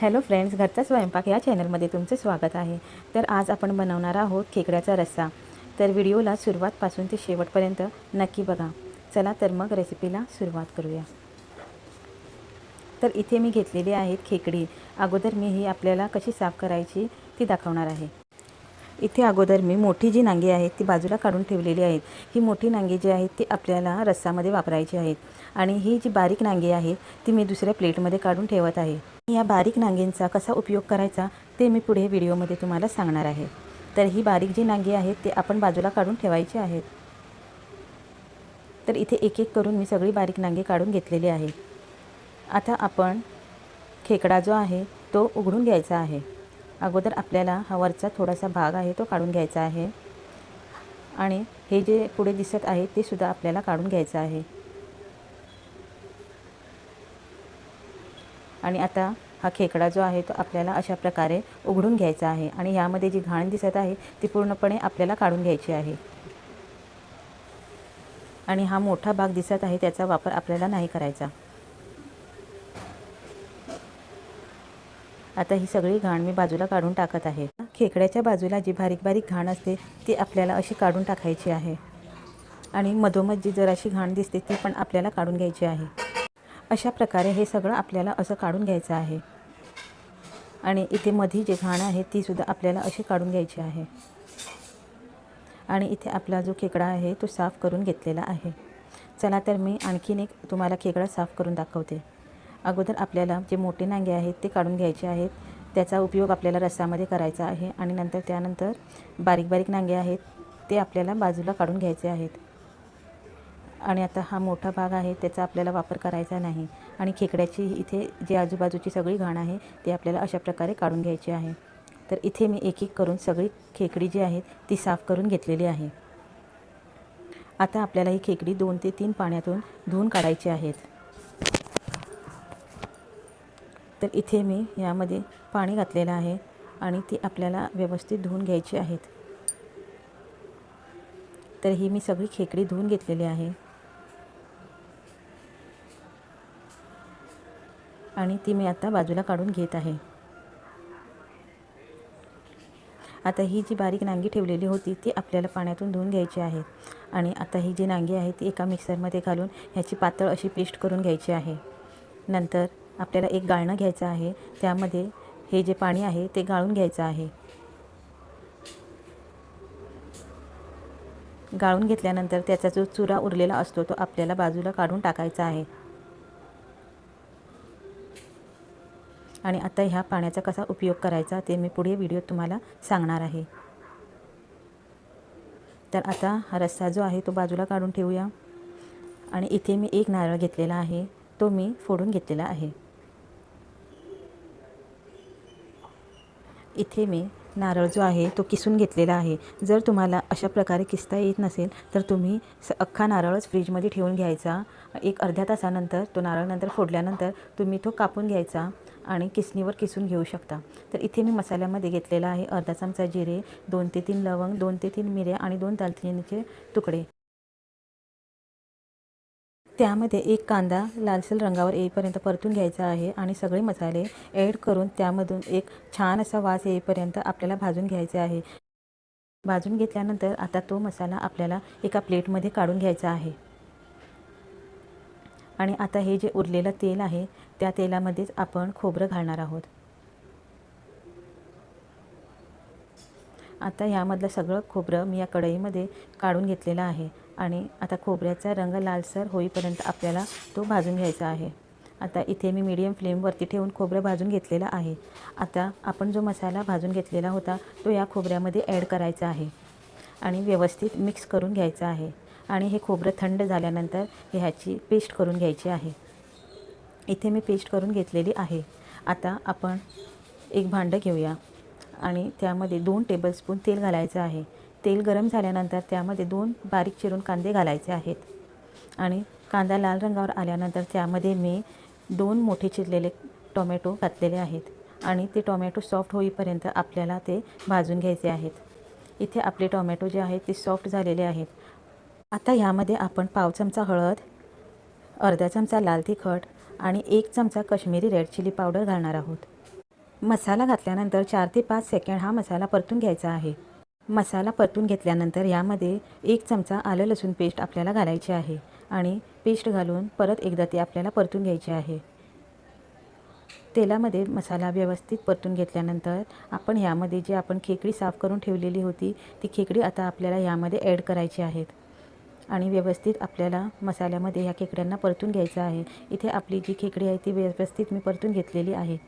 Hello friends घरचा स्वयंपाक या चॅनलमध्ये तुमचे स्वागत आहे. तर आज आपण बनवणार आहोत खेकड्याचा रस्सा. तर व्हिडिओला सुरुवातपासून ते शेवटपर्यंत नक्की बघा. चला तर मग रेसिपीला सुरुवात करूया. तर इथे मी घेतलेली आहेत खेकडी. अगोदर मी ही आपल्याला कशी साफ करायची ती दाखवणार आहे. इथे अगोदर मी मोठी जी नांगी आहेत ती बाजूला काढून ठेवलेली आहेत. ही मोठी नांगी जी आहेत ती आपल्याला रस्सामध्ये वापरायची आहेत. आणि ही जी बारीक नांगी आहे ती मी दुसऱ्या प्लेटमध्ये काढून ठेवत आहे. या बारीक नांगींचा कसा उपयोग करायचा ते मी पुढे व्हिडिओमध्ये तुम्हाला सांगणार आहे. तर ही बारीक जी नांगी आहेत ते आपण बाजूला काढून ठेवायची आहेत. तर इथे एक एक करून मी सगळी बारीक नांगी काढून घेतलेली आहे. आता आपण खेकडा जो आहे तो उघडून घ्यायचा आहे. अगोदर आपल्याला हा वरचा थोडासा भाग आहे तो काढून घ्यायचा आहे. आणि हे जे पुढे दिसत आहे ते सुद्धा आपल्याला काढून घ्यायचं आहे. आणि आता हा खेकडा जो आहे तो आपल्याला अशा प्रकारे उघडून घ्यायचा आहे. आणि यामध्ये जी घाण दिसत आहे ती पूर्णपणे आपल्याला काढून घ्यायची आहे. आणि हा मोठा भाग दिसत आहे त्याचा वापर आपल्याला नाही करायचा. आता ही सगळी घाण मी बाजूला काढून टाकत आहे. खेकड्याच्या बाजूला जी बारीक बारीक घाण असते ती आपल्याला अशी काढून टाकायची आहे. आणि मधोमध जी जराशी घाण दिसते ती पण आपल्याला काढून घ्यायची आहे. अशा प्रकारे हे सगळं आपल्याला असं काढून घ्यायचं आहे. आणि इथे मधी जे घाण आहे तीसुद्धा आपल्याला अशी काढून घ्यायची आहे. आणि इथे आपला जो खेकडा आहे तो साफ करून घेतलेला आहे. चला तर मी आणखीन एक तुम्हाला खेकडा साफ करून दाखवते. अगोदर आपल्याला जे मोठे नांगे आहेत ते काढून घ्यायचे आहेत. त्याचा उपयोग आपल्याला रस्सामध्ये करायचा आहे. आणि नंतर त्यानंतर बारीक बारीक नांगे आहेत ते आपल्याला बाजूला काढून घ्यायचे आहेत. आणि आता हा मोठा भाग आहे त्याचा आपल्याला वापर करायचा नाही. आणि खेकड्याची इथे जी आजूबाजूची सगळी घाण आहे ती आपल्याला अशा प्रकारे काढून घ्यायची आहे. तर इथे मी एक एक करून सगळी खेकडी जी आहे ती साफ करून घेतलेली आहे. आता आपल्याला ही खेकडी दोन ते तीन पाण्यातून धुवून काढायची आहेत. तर इथे मी यामध्ये पाणी घातलेलं आहे आणि ती आपल्याला व्यवस्थित धुवून घ्यायची आहेत. तर ही मी सगळी खेकडी धुवून घेतलेली आहे. आणि ती मी आता बाजूला काढून घेत आहे. आता ही जी बारीक नांगी ठेवलेली होती ती आपल्याला पाण्यातून धुवून घ्यायची आहे. आणि आता ही जी नांगी आहे ती एका मिक्सरमध्ये घालून ह्याची पातळ अशी पेस्ट करून घ्यायची आहे. नंतर आपल्याला एक गाळणं घ्यायचं आहे. त्यामध्ये हे जे पाणी आहे ते गाळून घ्यायचं आहे. गाळून घेतल्यानंतर त्याचा जो चुरा उरलेला असतो तो आपल्याला बाजूला काढून टाकायचा आहे. आणि आता ह्या पाण्याचा कसा उपयोग करायचा ते मी पुढे व्हिडिओ तुम्हाला सांगणार आहे. तर आता हा रस्सा जो आहे तो बाजूला काढून ठेवूया. आणि इथे मी एक नारळ घेतलेला आहे. तो मी फोडून घेतलेला आहे. इथे मी नारळ जो आहे तो किसून घेतलेला आहे. जर तुम्हाला अशा प्रकारे किसता येत नसेल तर तुम्ही स अख्खा नारळच फ्रीजमध्ये ठेवून घ्यायचा. एक अर्ध्या तासानंतर तो नारळ नंतर फोडल्यानंतर तुम्ही तो कापून घ्यायचा. आणि किसणीवर किसून घेऊ शकता. तर इथे मी मसाल्यामध्ये घेतलेला आहे अर्धा चमचा जिरे दोन ते तीन लवंग दोन ते तीन मिऱ्या आणि दोन दालचिनीचे तुकडे. त्यामध्ये एक कांदा लालसर रंगावर येईपर्यंत परतून घ्यायचा आहे आणि सगळे मसाले ॲड करून त्यामधून एक छान असा वास येईपर्यंत आपल्याला भाजून घ्यायचे आहे. भाजून घेतल्यानंतर आता तो मसाला आपल्याला एका प्लेटमध्ये काढून घ्यायचा आहे. आणि आता हे जे उरलेलं तेल आहे त्या तेलामध्येच आपण खोबरं घालणार आहोत. आता यामधलं सगळं खोबरं मी या कढईमध्ये काढून घेतलेलं आहे आणि आता खोबऱ्याचा रंग लालसर होईपर्यंत आपल्याला तो भाजून घ्यायचा आहे. आता इथे मी मीडियम फ्लेमवरती ठेवून खोबरं भाजून घेतलेलं आहे. आता आपण जो मसाला भाजून घेतलेला होता तो या खोबऱ्यामध्ये ॲड करायचा आहे आणि व्यवस्थित मिक्स करून घ्यायचा आहे. आणि हे खोबरं थंड झाल्यानंतर ह्याची पेस्ट करून घ्यायची आहे. इथे मी पेस्ट करून घेतलेली आहे. आता आपण एक भांडं घेऊया. आणि त्यामध्ये दोन टेबलस्पून तेल घालायचं आहे. तेल गरम झाल्यानंतर त्यामध्ये दोन बारीक चिरून कांदे घालायचे आहेत. आणि कांदा लाल रंगावर आल्यानंतर त्यामध्ये मी दोन मोठे चिरलेले टोमॅटो घातलेले आहेत. आणि ते टोमॅटो सॉफ्ट होईपर्यंत आपल्याला ते भाजून घ्यायचे आहेत. इथे आपले टोमॅटो जे आहेत ते सॉफ्ट झालेले आहेत. आता ह्यामध्ये आपण पाव चमचा हळद अर्धा चमचा लाल तिखट आणि एक चमचा कश्मीरी रेड चिली पावडर घालणार आहोत. मसाला घातल्यानंतर चार ते पाच सेकंड हा मसाला परतून घ्यायचा आहे. मसाला परतून घेतल्यानंतर यामध्ये एक चमचा आलं लसूण पेस्ट आपल्याला घालायची आहे आणि पेस्ट घालून परत एकदा ती आपल्याला परतून घ्यायची आहे. तेलामध्ये मसाला व्यवस्थित परतून घेतल्यानंतर आपण यामध्ये जी आपण खेकडी साफ करून ठेवलेली होती ती खेकडी आता आपल्याला यामध्ये ॲड करायची आहेत. आणि व्यवस्थित आपल्याला मसाल्यामध्ये ह्या खेकड्यांना परतून घ्यायचं आहे. इथे आपली जी खेकडी आहे ती व्यवस्थित मी परतून घेतलेली आहे.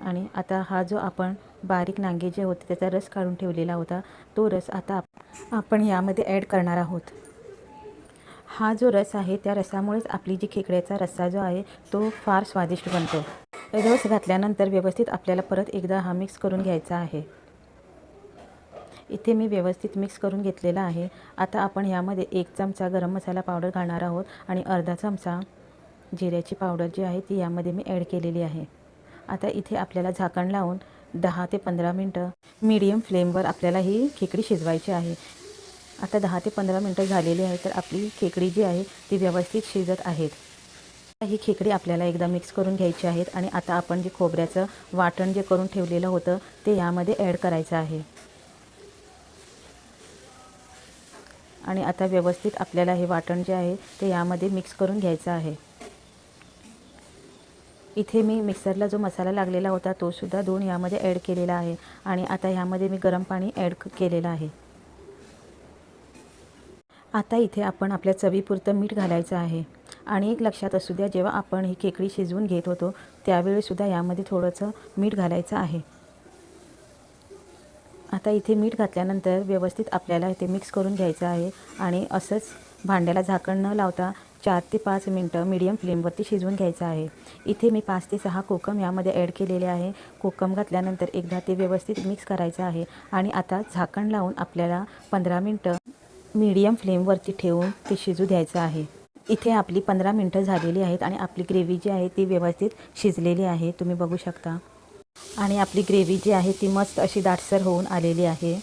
आणि आता हा जो आपण बारीक नांगे जे होते त्याचा रस काढून ठेवलेला होता तो रस आता आप- आपण यामध्ये ॲड करणार आहोत. हा जो रस आहे त्या रसामुळेच आपली जी खेकड्याचा रस्सा जो आहे तो फार स्वादिष्ट बनतो. रस घातल्यानंतर व्यवस्थित आपल्याला परत एकदा हा मिक्स करून घ्यायचा आहे. इथे मी व्यवस्थित मिक्स करून घेतलेला आहे. आता आपण यामध्ये एक चमचा गरम मसाला पावडर घालणार आहोत आणि अर्धा चमचा जिऱ्याची पावडर जी आहे ती यामध्ये मी ॲड केलेली आहे. आता इथे आपल्याला झाकण लावून दहा ते पंधरा मिनटं मीडियम फ्लेमवर आपल्याला ही खेकडी शिजवायची आहे. आता दहा ते पंधरा मिनटं झालेली आहे तर आपली खेकडी जी आहे ती व्यवस्थित शिजत आहेत. ही खेकडी आपल्याला एकदा मिक्स करून घ्यायची आहेत आणि आता आपण जे खोबऱ्याचं वाटण जे करून ठेवलेलं होतं ते यामध्ये ॲड करायचं आहे. आणि आता व्यवस्थित आपल्याला हे वाटण जे आहे ते यामध्ये मिक्स करून घ्यायचं आहे. इथे मी मिक्सरला जो मसाला लागलेला होता तो सुद्धा दोन यामध्ये ॲड केलेला आहे आणि आता यामध्ये मी गरम पाणी ॲड केलेलं आहे. आता इथे आपण आपल्या चवीपुरतं मीठ घालायचं आहे. आणि एक लक्षात असू द्या जेव्हा आपण ही खेकडी शिजवून घेत होतो त्यावेळीसुद्धा यामध्ये थोडंसं मीठ घालायचं आहे. आता इथे मीठ घातल्यानंतर व्यवस्थित आपल्याला इथे मिक्स करून घ्यायचं आहे आणि असंच भांड्याला झाकण न लावता चार ते पाच मिनटं मीडियम फ्लेमवरती शिजवून घ्यायचं आहे. इथे मी पाच ते सहा कोकम यामध्ये ॲड केलेले आहे. कोकम घातल्यानंतर एकदा ते व्यवस्थित मिक्स करायचं आहे आणि आता झाकण लावून आपल्याला पंधरा मिनटं मीडियम फ्लेमवरती ठेवून ते शिजू द्यायचं आहे. इथे आपली पंधरा मिनटं झालेली आहेत आणि आपली ग्रेव्ही जी आहे ती व्यवस्थित शिजलेली आहे. तुम्ही बघू शकता. आणि आपली ग्रेव्ही जी आहे ती मस्त अशी दाटसर होऊन आलेली आहे.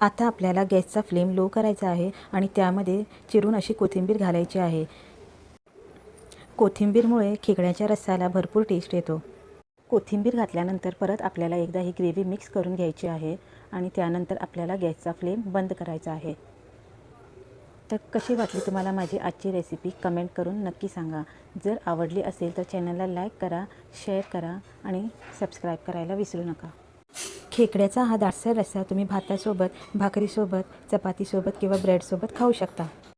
आता आपल्याला गॅसचा फ्लेम लो करायचा आहे आणि त्यामध्ये चिरून अशी कोथिंबीर घालायची आहे. कोथिंबीरमुळे खेकड्याच्या रस्साला भरपूर टेस्ट येतो. कोथिंबीर घातल्यानंतर परत आपल्याला एकदा ही ग्रेव्ही मिक्स करून घ्यायची आहे आणि त्यानंतर आपल्याला गॅसचा फ्लेम बंद करायचा आहे. तर कशी वाटली तुम्हाला माझी आजची रेसिपी कमेंट करून नक्की सांगा. जर आवडली असेल तर चॅनलला लाईक करा शेअर करा आणि सबस्क्राईब करायला विसरू नका. खेकड्याचा हा दाटसर रस्सा तुम्ही भातासोबत भाकरीसोबत चपातीसोबत किंवा ब्रेडसोबत खाऊ शकता.